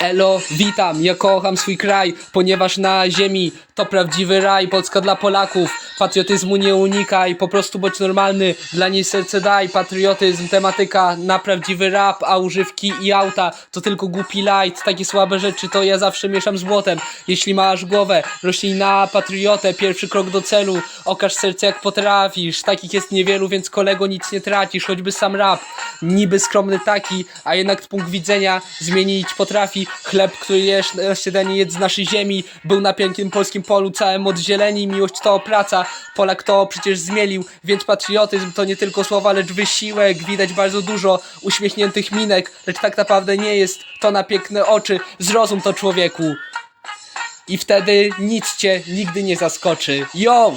Elo, witam, ja kocham swój kraj, ponieważ na ziemi to prawdziwy raj, Polska dla Polaków, patriotyzmu nie unikaj, po prostu bądź normalny, dla niej serce daj, patriotyzm, tematyka na prawdziwy rap, a używki i auta to tylko głupi light, takie słabe rzeczy to ja zawsze mieszam z błotem, jeśli masz głowę, rośnij na patriotę, pierwszy krok do celu, okaż serce jak potrafisz, takich jest niewielu, więc kolego nic nie tracisz, choćby sam rap, niby skromny taki, a jednak punkt widzenia zmienić potrafi, chleb, który jesz śniadanie jedz z naszej ziemi, był na pięknym polskim polu, całym od zieleni, miłość to praca, Polak to przecież zmielił, więc patriotyzm to nie tylko słowa, lecz wysiłek, widać bardzo dużo uśmiechniętych minek, lecz tak naprawdę nie jest to na piękne oczy, zrozum to człowieku. I wtedy nic cię nigdy nie zaskoczy. Yo!